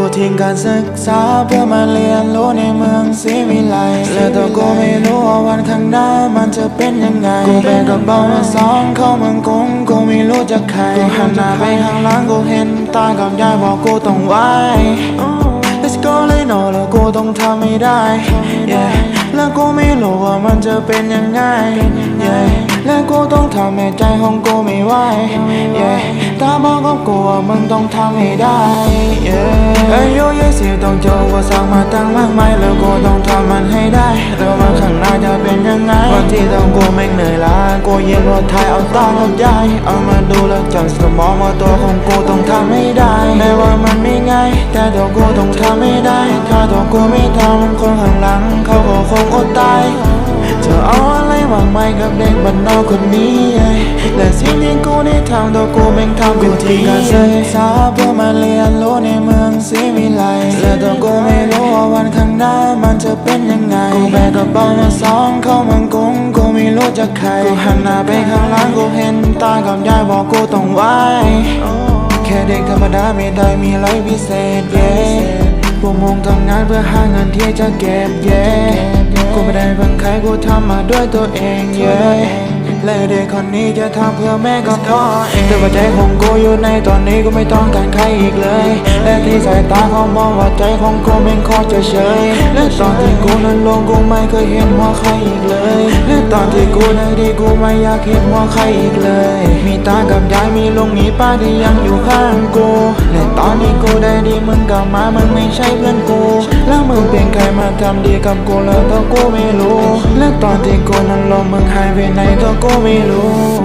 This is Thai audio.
กูทิ้งการศึกษาเพื่อมาเรียนรู้ในเมืองศรีวิไลและตัวกูไม่รู้ว่าวันข้างหน้ามันจะเป็นยังไง กูแบกกระเป๋ามาสองเข้าเมืองกรุงกูไม่รู้จะใคร กูหันหน้าไปข้างหลังกูเห็นตากับยายบอกกูต้องไหว Let's go เลยโนแล้วกูต้องทำให้ได้ yeah แล้วกูไม่รู้ว่ามันจะเป็นยังไง yeah และกูต้อง ทำให้ใจของกูไม่ไหว yeah ตาบอกกับกูว่ามึงต้องทำให้ได้ yeah อายุยี่สิบต้องเจอว่าสั่งมาตั้งมากมายแล้วกูต้องทำมันให้ได้แล้ววันข้างหน้าจะเป็นยังไงวันที่ต้องกูแม่งเหนื่อยล้ากูเย็นรถไทยเอาตากับยายเอามาดูแล้วจังสมองว่าตัวของกูต้องทำให้ได้แม้ว่ามันไม่ง่ายแต่ตัวกูต้องทำให้ได้ ถ้าตัวกูไม่ทำคนข้างหลัง เขาก็คงอดตายจะเอาอากมายกับเด็กบ้านนอกคนนี้และสิ่งที่กูได้ทำตัวกูแม่งทำกูทิ้งการศึกษาเพื่อมาเรียนรู้ในเมืองศรีวิไลและตัวกูไม่รู้ว่าวันข้างหน้ามันจะเป็นยังไงกูแบกกระเป๋ามาสองเข้าเมืองกรุงกูไม่รู้จะใครกูหันหน้าไปข้างหลังกูเห็นตากับยายบอกกูต้องไหวแค่เด็กธรรมดาไม่ได้มีอะไรพิเศษเย้พวกมึงทำงานเพื่อหาเงินที่จะเก็บเย้ กูไม่ได้เพิ่งใครกูทำมาด้วยตัวเองเย้และเด็กคนนี้จะทำเพื่อแม่กับพ่อเองแต่ว่าใจของกูอยู่ในตอนนี้กูไม่ต้องการใครอีกเลยและที่สายตาเขามองว่าใจของกูแม่งโคตรจะเฉยและตอนที่กูนั้นลงกูไม่เคยเห็นว่าใครอีกเลยและตอนที่กูนั้นดีกูไม่อยากเห็นว่าใครอีกเลย มีตากับยายมีลุงมีป้าที่ยังอยู่ข้างกูและตอนนี้กูได้ดีมึงกลับมามึงไม่ใช่เพื่อนกู แล้วมึงเป็นใครมาทำดีกับกูแล้วตัวกูไม่รู้ และตอนที่กูนั้นลงมึงหายไปไหนตัวกูไม่รู้